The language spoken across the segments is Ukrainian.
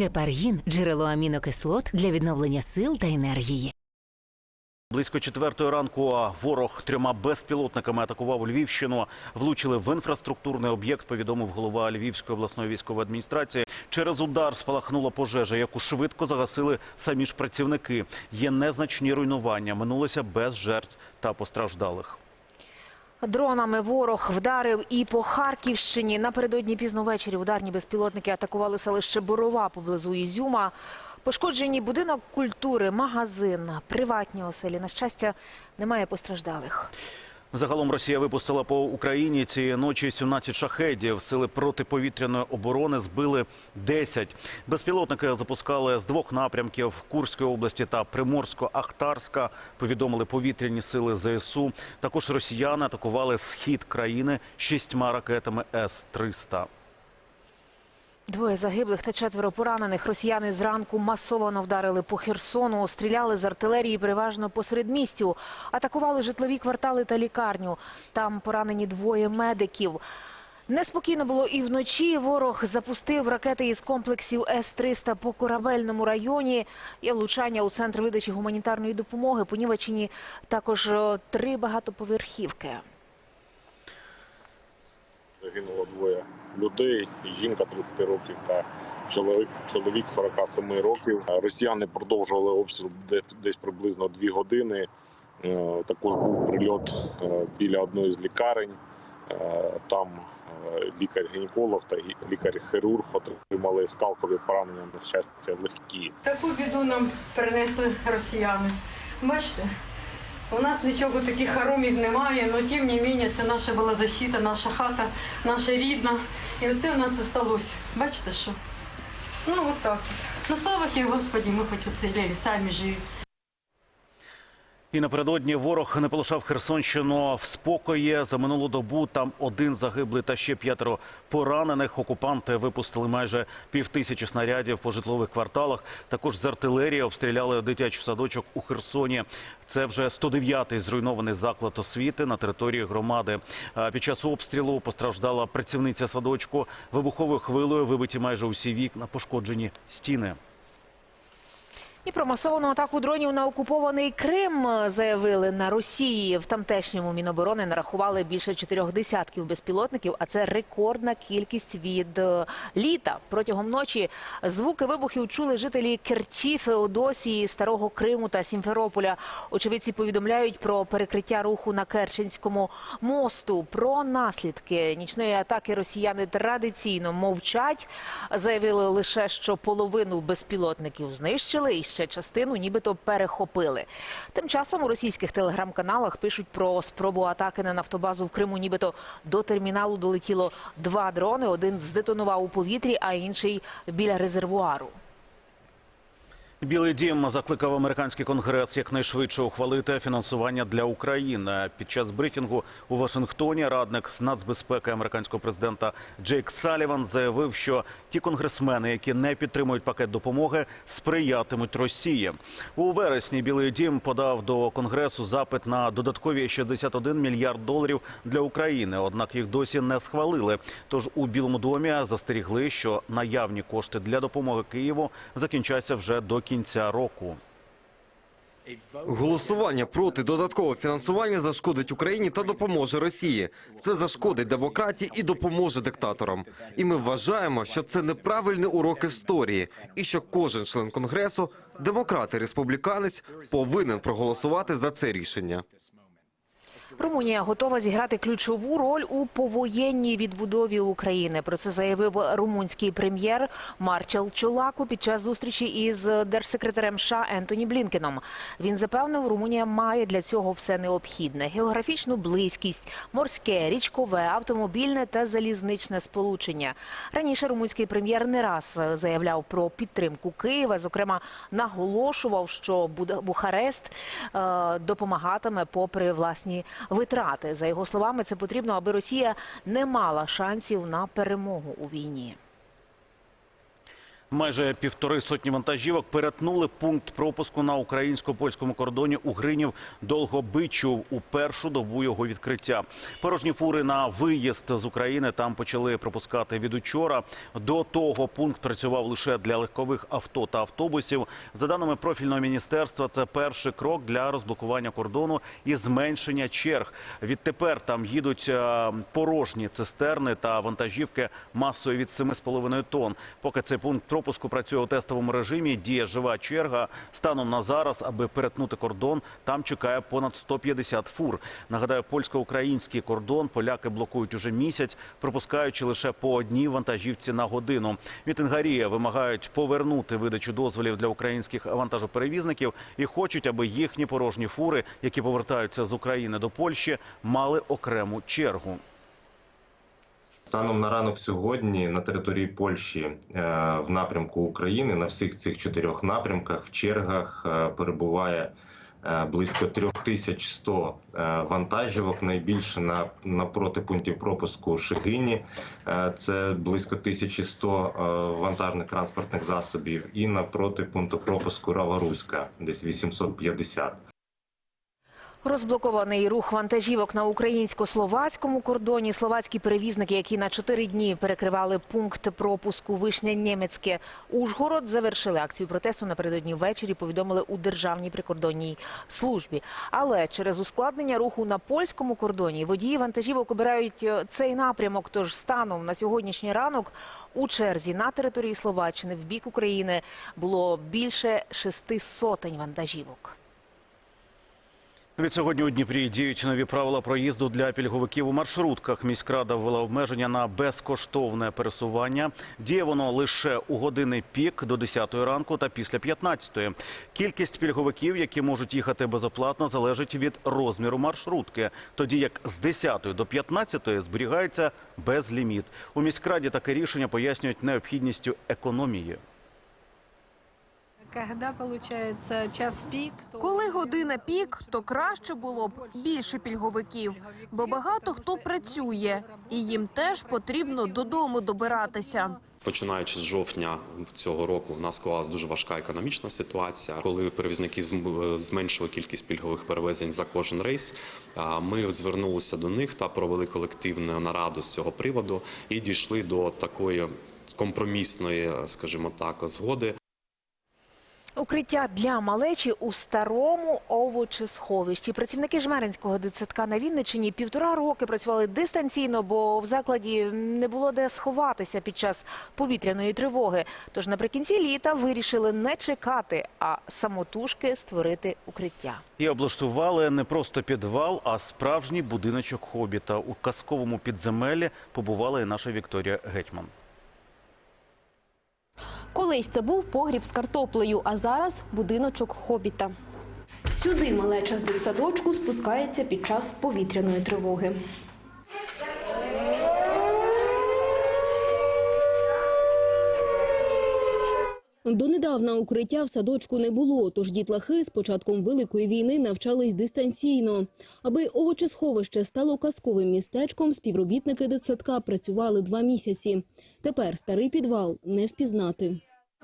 Гепаргін джерело амінокислот для відновлення сил та енергії. Близько четвертої ранку ворог трьома безпілотниками атакував Львівщину. Влучили в інфраструктурний об'єкт. Повідомив голова Львівської обласної військової адміністрації. Через удар спалахнула пожежа, яку швидко загасили самі ж працівники. Є незначні руйнування. Минулося без жертв та постраждалих. Дронами ворог вдарив і по Харківщині. Напередодні пізно ввечері ударні безпілотники атакували селище Борова поблизу Ізюма. Пошкоджені будинок культури, магазин, приватні оселі. На щастя, немає постраждалих. Загалом Росія випустила по Україні цієї ночі 17 шахедів. Сили протиповітряної оборони збили 10. Безпілотники запускали з двох напрямків Курської області та Приморсько-Ахтарська. Повідомили повітряні сили ЗСУ. Також росіяни атакували схід країни шістьма ракетами С-300. Двоє загиблих та четверо поранених. Росіяни зранку масово вдарили по Херсону, стріляли з артилерії переважно посеред містю. Атакували житлові квартали та лікарню. Там поранені двоє медиків. Неспокійно було і вночі. Ворог запустив ракети із комплексів С-300 по корабельному районі. Є влучання у центр видачі гуманітарної допомоги. Понівечені також е, три багатоповерхівки. Загинуло двоє людей, жінка 30 років та чоловік, чоловік 47 років. Росіяни продовжували обстріл десь приблизно 2 години. Е, Також був прильот е, біля одної з лікарень. Е, Там лікар-гінеколог та лікар-хірург отримали скалкові поранення на щастя легкі. Таку біду нам принесли росіяни. Бачите, у нас нічого таких хоромів немає, але тим не менше це наша була защита, наша хата, наша рідна. І оце у нас залишилось. Бачите що? Ну от так. Ну слава ті, Господі, ми хоч уцілели, самі живі. І напередодні ворог не полишав Херсонщину в спокої. За минулу добу там один загиблий та ще п'ятеро поранених. Окупанти випустили майже півтисячі снарядів по житлових кварталах. Також з артилерії обстріляли дитячий садочок у Херсоні. Це вже 109-й зруйнований заклад освіти на території громади. Під час обстрілу постраждала працівниця садочку. Вибуховою хвилею вибиті майже усі вікна, пошкоджені стіни. І про масовану атаку дронів на окупований Крим е, заявили на Росії. В тамтешньому міноборони нарахували більше чотирьох десятків безпілотників, а це рекордна кількість від е, літа. Протягом ночі звуки вибухів чули жителі Керчі, Феодосії, Старого Криму та Сімферополя. Очевидці повідомляють про перекриття руху на Керченському мосту. Про наслідки нічної атаки росіяни традиційно мовчать. Заявили лише, що половину безпілотників знищили і ще частину нібито перехопили. Тим часом у російських телеграм-каналах пишуть про спробу атаки на нафтобазу в Криму. Нібито до терміналу долетіло два дрони. Один здетонував у повітрі, а інший біля резервуару. Білий дім закликав американський конгрес якнайшвидше ухвалити фінансування для України. Під час брифінгу у Вашингтоні радник з нацбезпеки американського президента Джейк Саліван заявив, що ті конгресмени, які не підтримують пакет допомоги, сприятимуть Росії. У вересні Білий дім подав до конгресу запит на додаткові 61 мільярд доларів для України. Однак їх досі не схвалили. Тож у Білому домі застерігли, що наявні кошти для допомоги Києву закінчаться вже до кінця року. Голосування проти додаткового фінансування зашкодить Україні та допоможе Росії. Це зашкодить демократії і допоможе диктаторам. І ми вважаємо, що це неправильний урок історії, і що кожен член конгресу, демократ і республіканець, повинен проголосувати за це рішення. Румунія готова зіграти ключову роль у повоєнній відбудові України. Про це заявив румунський прем'єр Марчел Чолаку під час зустрічі із держсекретарем США Ентоні Блінкеном. Він запевнив, Румунія має для цього все необхідне: географічну близькість, морське, річкове, автомобільне та залізничне сполучення. Раніше румунський прем'єр не раз заявляв про підтримку Києва. Зокрема, наголошував, що Бухарест е, допомагатиме попри власні витрати. За його словами, це потрібно, аби Росія не мала шансів на перемогу у війні. Майже півтори сотні вантажівок перетнули пункт пропуску на українсько-польському кордоні у Гринів Долгобичу у першу добу його відкриття. Порожні фури на виїзд з України там почали пропускати від учора. До того пункт працював лише для легкових авто та автобусів. За даними профільного міністерства, це перший крок для розблокування кордону і зменшення черг. Відтепер там їдуть е, порожні цистерни та вантажівки масою від 7,5 тонн. Поки цей пункт пропуску працює у тестовому режимі, діє жива черга. Станом на зараз, аби перетнути кордон, там чекає понад 150 фур. Нагадаю, польсько-український кордон поляки блокують уже місяць, пропускаючи лише по одній вантажівці на годину. Мітингарі вимагають повернути видачу дозволів для українських вантажоперевізників і хочуть, аби їхні порожні фури, які повертаються з України до Польщі, мали окрему чергу. Станом на ранок сьогодні на території Польщі е, в напрямку України на всіх цих чотирьох напрямках в чергах е, перебуває е, близько 3100 е, вантажівок. Найбільше на напроти пунктів пропуску Шигині це близько 1100 е, вантажних транспортних засобів, і напроти пункту пропуску Раваруська десь 850. Розблокований рух вантажівок на українсько-словацькому кордоні. Словацькі перевізники, які на чотири дні перекривали пункт пропуску Вишня Нємецьке Ужгород, завершили акцію протесту напередодні ввечері. Повідомили у державній прикордонній службі. Але через ускладнення руху на польському кордоні водії вантажівок обирають е, цей напрямок. Тож станом на сьогоднішній ранок у черзі на території Словаччини в бік України було більше шести сотень вантажівок. Від сьогодні у Дніпрі діють нові правила проїзду для пільговиків у маршрутках. Міськрада ввела обмеження на безкоштовне пересування. Діє воно лише у години пік до 10 ранку та після 15. Кількість пільговиків, які можуть їхати безоплатно, залежить від розміру маршрутки. Тоді як з 10 до 15 зберігається безліміт. У міськраді таке рішення пояснюють необхідністю економії. Когда получается час пік, то Коли година пік, то краще було б більше пільговиків, бо багато хто працює, і їм теж потрібно додому добиратися. Починаючи з жовтня цього року, в нас склалась дуже важка економічна ситуація. Коли перевізники зм- зменшили кількість пільгових перевезень за кожен рейс, а, ми звернулися до них та провели колективну нараду з цього приводу і дійшли до такої компромісної, скажімо так, згоди. Укриття для малечі у старому овочесховищі. Працівники Жмеринського дитсадка на Вінниччині півтора роки працювали дистанційно, бо в закладі не було де сховатися під час повітряної тривоги. Тож наприкінці літа вирішили не чекати, а самотужки створити укриття. І облаштували не просто підвал, а справжній будиночок хобіта. У казковому підземеллі побувала і наша Вікторія Гетьман. Колись це був погріб з картоплею, а зараз будиночок хобіта. Сюди малеча з дитсадочку спускається під час повітряної тривоги. Донедавна укриття в садочку не було, тож дітлахи з початком Великої війни навчались дистанційно. Аби овочесховище стало казковим містечком, співробітники дитсадка працювали два місяці. Тепер старий підвал не впізнати.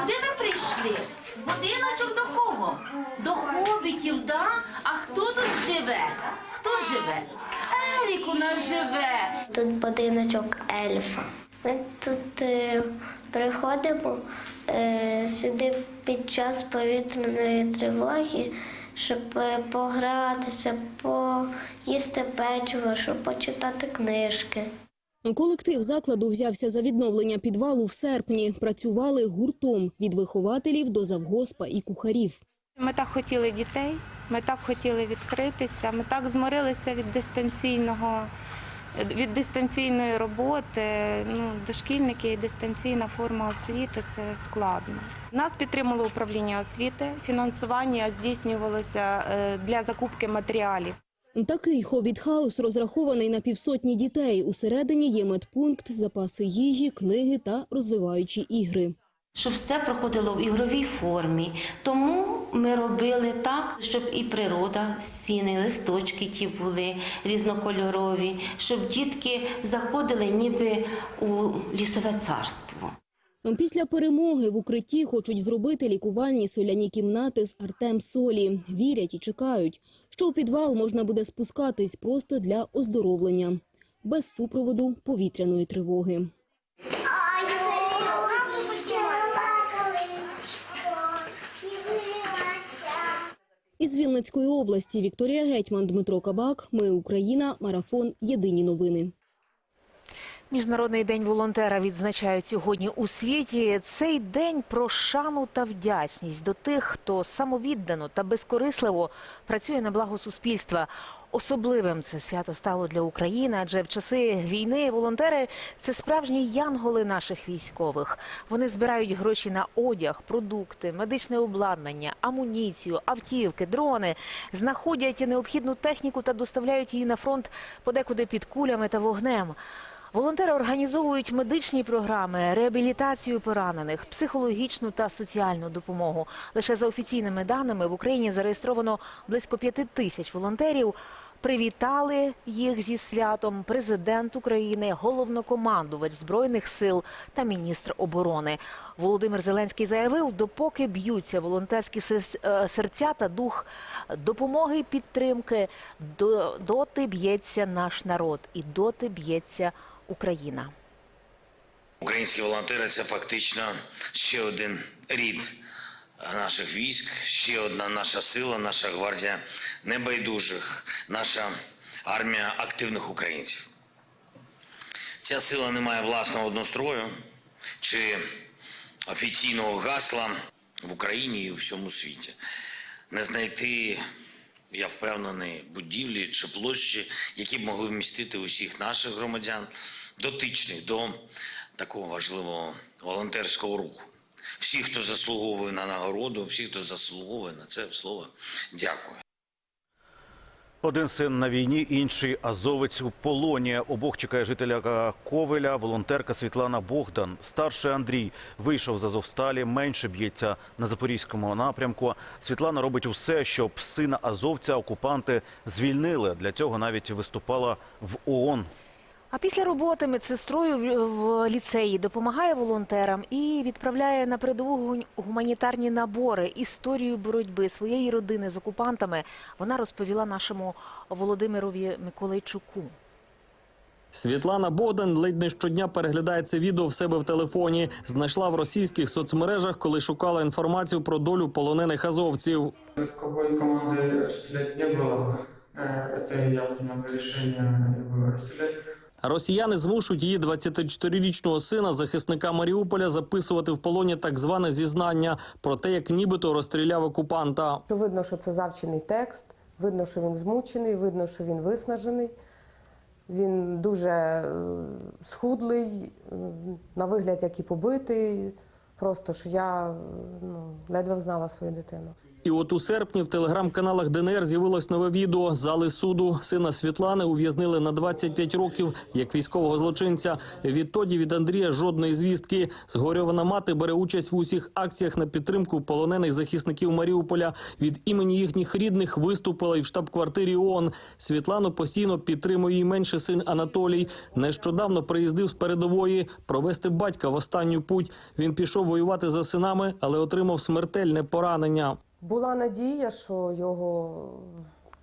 Куди ви прийшли? Будиночок до кого? До хобітів, да? А хто тут живе? Хто живе? Ерік у нас живе. Тут будиночок ельфа. Ми тут е, приходимо сюди під час повітряної тривоги, щоб е, погратися, поїсти печиво, щоб почитати книжки. Колектив закладу взявся за відновлення підвалу в серпні. Працювали гуртом від вихователів до завгоспа і кухарів. ми так хотіли дітей, ми так хотіли відкритися, ми так зморилися від дистанційного. Від дистанційної роботи, ну дошкільники і дистанційна форма освіти це складно. Нас підтримало управління освіти. Фінансування здійснювалося е, для закупки матеріалів. Такий хобіт-хаус розрахований на півсотні дітей. Усередині є медпункт, запаси їжі, книги та розвиваючі ігри. Щоб все проходило в ігровій формі. Тому ми робили так, щоб і природа, стіни, листочки ті були різнокольорові, щоб дітки заходили ніби у лісове царство. Після перемоги в укритті хочуть зробити лікувальні соляні кімнати з артем солі. Вірять і чекають, що у підвал можна буде спускатись просто для оздоровлення, без супроводу повітряної тривоги. Із Вінницької області Вікторія Гетьман, Дмитро Кабак. Ми Україна. Марафон. Єдині новини. Міжнародний день волонтера відзначають сьогодні у світі. Цей день про шану та вдячність до тих, хто самовіддано та безкорисливо працює на благо суспільства. Особливим це свято стало для України, адже в часи війни волонтери це справжні янголи наших військових. Вони збирають гроші на одяг, продукти, медичне обладнання, амуніцію, автівки, дрони, знаходять необхідну техніку та доставляють її на фронт подекуди під кулями та вогнем. Волонтери організовують медичні програми, реабілітацію поранених, психологічну та соціальну допомогу. Лише за офіційними даними в Україні зареєстровано близько п'яти тисяч волонтерів. Привітали їх зі святом президент України, головнокомандувач збройних сил та міністр оборони. Володимир Зеленський заявив, допоки б'ються волонтерські е, серця та дух допомоги і підтримки, доти б'ється наш народ і доти б'ється Україна. Українські волонтери це фактично ще один рід наших військ, ще одна наша сила, наша гвардія небайдужих, наша армія активних українців. Ця сила не має власного однострою чи офіційного гасла в Україні і у всьому світі. Не знайти, я впевнений, будівлі чи площі, які б могли вмістити усіх наших громадян, дотичних до такого важливого волонтерського руху. Всі, хто заслуговує на нагороду, всі, хто заслуговує на це слово, дякую. Один син на війні, інший азовець у полоні. Обох чекає жителя Ковеля, волонтерка Світлана Богдан. Старший Андрій вийшов з Азовсталі, менше б'ється на запорізькому напрямку. Світлана робить усе, щоб сина азовця окупанти звільнили. Для цього навіть виступала в ООН. А після роботи медсестрою в- в ліцеї допомагає волонтерам і відправляє на передову гу- гуманітарні набори, історію боротьби своєї родини з окупантами. Вона розповіла нашому Володимирові Миколайчуку. Світлана Богдан ледь не щодня переглядає це відео в себе в телефоні. Знайшла в російських соцмережах, коли шукала інформацію про долю полонених азовців. Какой команды расстрелять не было. Э, Это я принял решение его расстрелять. Росіяни змушують її 24-річного сина, захисника Маріуполя, записувати в полоні так зване зізнання про те, як нібито розстріляв окупанта. Видно, що це завчений текст, видно, що він змучений, видно, що він виснажений. Він дуже е, схудлий, е, на вигляд як і побитий. Просто що я е, ну, ледве взнала свою дитину. І от у серпні в телеграм-каналах ДНР з'явилось нове відео зали суду. Сина Світлани ув'язнили на 25 років як військового злочинця. Відтоді від Андрія жодної звістки. Згорьована мати бере участь в усіх акціях на підтримку полонених захисників Маріуполя. Від імені їхніх рідних виступила і в штаб-квартирі ООН. Світлану постійно підтримує її менший син Анатолій. Нещодавно приїздив з передової провести батька в останню путь. Він пішов воювати за синами, але отримав смертельне поранення. Була надія, що його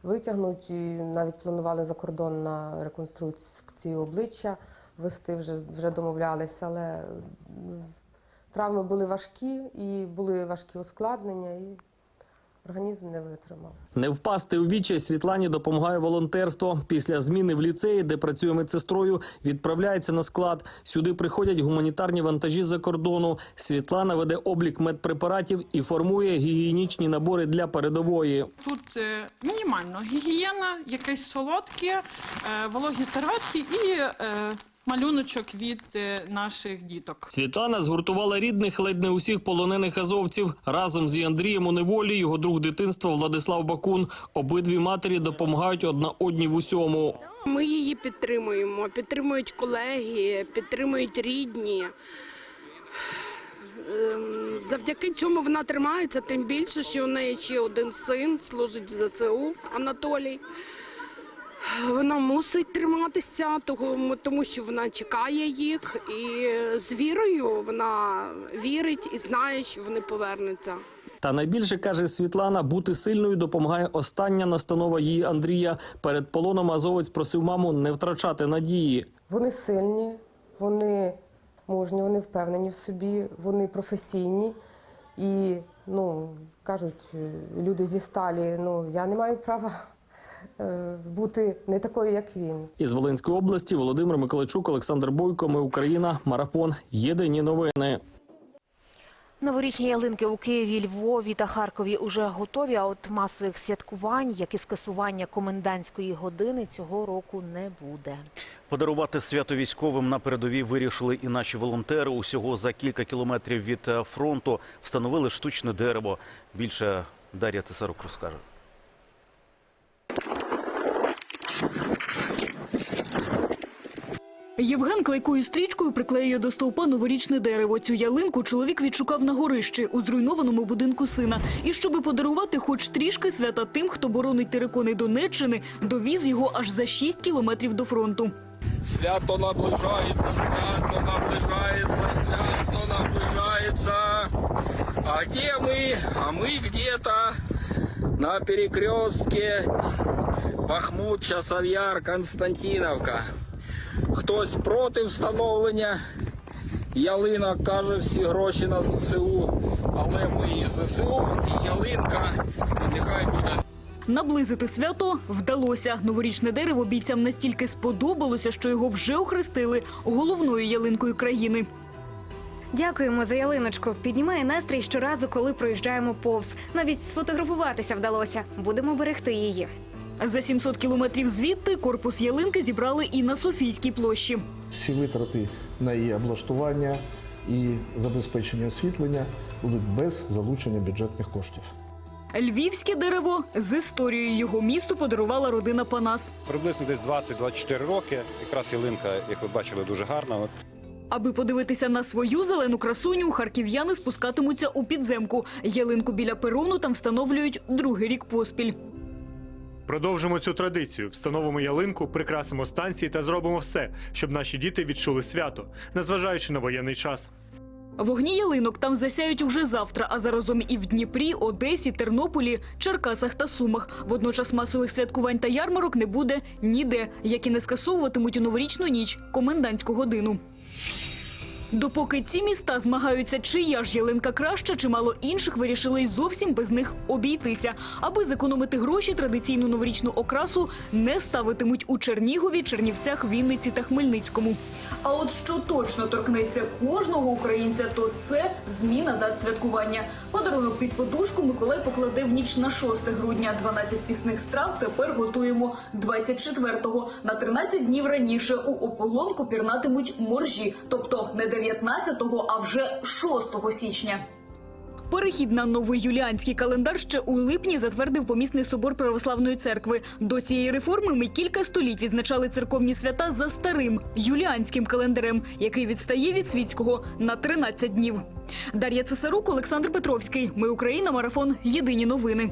витягнуть, і навіть планували за кордон на реконструкцію обличчя вести, вже, вже домовлялися, але травми були важкі і були важкі ускладнення, і організм не витримав. Не впасти у вічі Світлані допомагає волонтерство. Після зміни в ліцеї, де працює медсестрою, відправляється на склад. Сюди приходять гуманітарні вантажі з-за кордону. Світлана веде облік медпрепаратів і формує гігієнічні набори для передової. Тут е, мінімально гігієна, якесь солодке, е, вологі серветки і е, малюночок від е, наших діток. Світлана згуртувала рідних ледь не усіх полонених азовців разом з Андрієм у неволі. Його друг дитинства Владислав Бакун. Обидві матері допомагають одна одній в усьому. Ми її підтримуємо, підтримують колеги, підтримують рідні. Ем, Завдяки цьому вона тримається, тим більше, що у неї ще один син служить в ЗСУ Анатолій. Вона мусить триматися, того, тому що вона чекає їх, і з вірою вона вірить і знає, що вони повернуться. Та найбільше каже Світлана, бути сильною допомагає остання настанова її Андрія. Перед полоном азовець просив маму не втрачати надії. Вони сильні, вони мужні, вони впевнені в собі, вони професійні. І, ну, кажуть, е, люди зі сталі, ну, я не маю права бути не такою, як він. Із Волинської області Володимир Миколайчук, Олександр Бойко. Ми Україна. Марафон. Єдині новини. Новорічні ялинки у Києві, Львові та Харкові уже готові. А от масових святкувань, як і скасування комендантської години, цього року не буде. Подарувати свято військовим на передовій вирішили і наші волонтери. Усього за кілька кілометрів від е, фронту встановили штучне дерево. Більше Дар'я Цесарук розкаже. Євген клейкою стрічкою приклеює до стовпа новорічне дерево. Цю ялинку чоловік відшукав на горищі у зруйнованому будинку сина. І щоби подарувати хоч трішки свята тим, хто боронить терикони Донеччини, довіз його аж за 6 кілометрів до фронту. Свято наближається, свято наближається, свято наближається. А где мы? А мы где-то на перекрестке Бахмут, Часов'яр, Константиновка. Хтось проти встановлення ялинок, каже всі гроші на ЗСУ. Але ми і ЗСУ, і ялинка, і нехай буде Наблизити свято вдалося. Новорічне дерево бійцям настільки сподобалося, що його вже охрестили головною ялинкою країни. Дякуємо за ялиночку. Піднімає настрій щоразу, коли проїжджаємо повз. Навіть сфотографуватися вдалося. Будемо берегти її. За 700 кілометрів звідти корпус ялинки зібрали і на Софійській площі. Всі витрати на її облаштування і забезпечення освітлення будуть без залучення бюджетних коштів. Львівське дерево з історією його місту подарувала родина Панас. Приблизно десь 20-24 роки. Якраз ялинка, як ви бачили, дуже гарна. Аби подивитися на свою зелену красуню, харків'яни спускатимуться у підземку. Ялинку біля перону там встановлюють другий рік поспіль. Продовжимо цю традицію, встановимо ялинку, прикрасимо станції та зробимо все, щоб наші діти відчули свято, незважаючи на воєнний час. Вогні ялинок там засяють уже завтра, а заразом і в Дніпрі, Одесі, Тернополі, Черкасах та Сумах. Водночас масових святкувань та ярмарок не буде ніде, як і не скасовуватимуть у новорічну ніч комендантську годину. Допоки ці міста змагаються, чия ж ялинка краща, чимало інших вирішили й зовсім без них обійтися. Аби зекономити гроші, традиційну новорічну окрасу не ставитимуть у Чернігові, Чернівцях, Вінниці та Хмельницькому. А от що точно торкнеться кожного українця, то це зміна дат святкування. Подарунок під подушку Миколай покладе в ніч на 6 грудня. 12 пісних страв тепер готуємо 24-го. На 13 днів раніше у ополонку пірнатимуть моржі, тобто не 19-го, а вже 6 січня. Перехід на новий юліанський календар ще у липні затвердив помісний собор православної церкви. До цієї реформи ми кілька століть відзначали церковні свята за старим юліанським календарем, який відстає від світського на 13 днів. Дар'я Цесарук, Олександр Петровський. Ми Україна. Марафон. Єдині новини.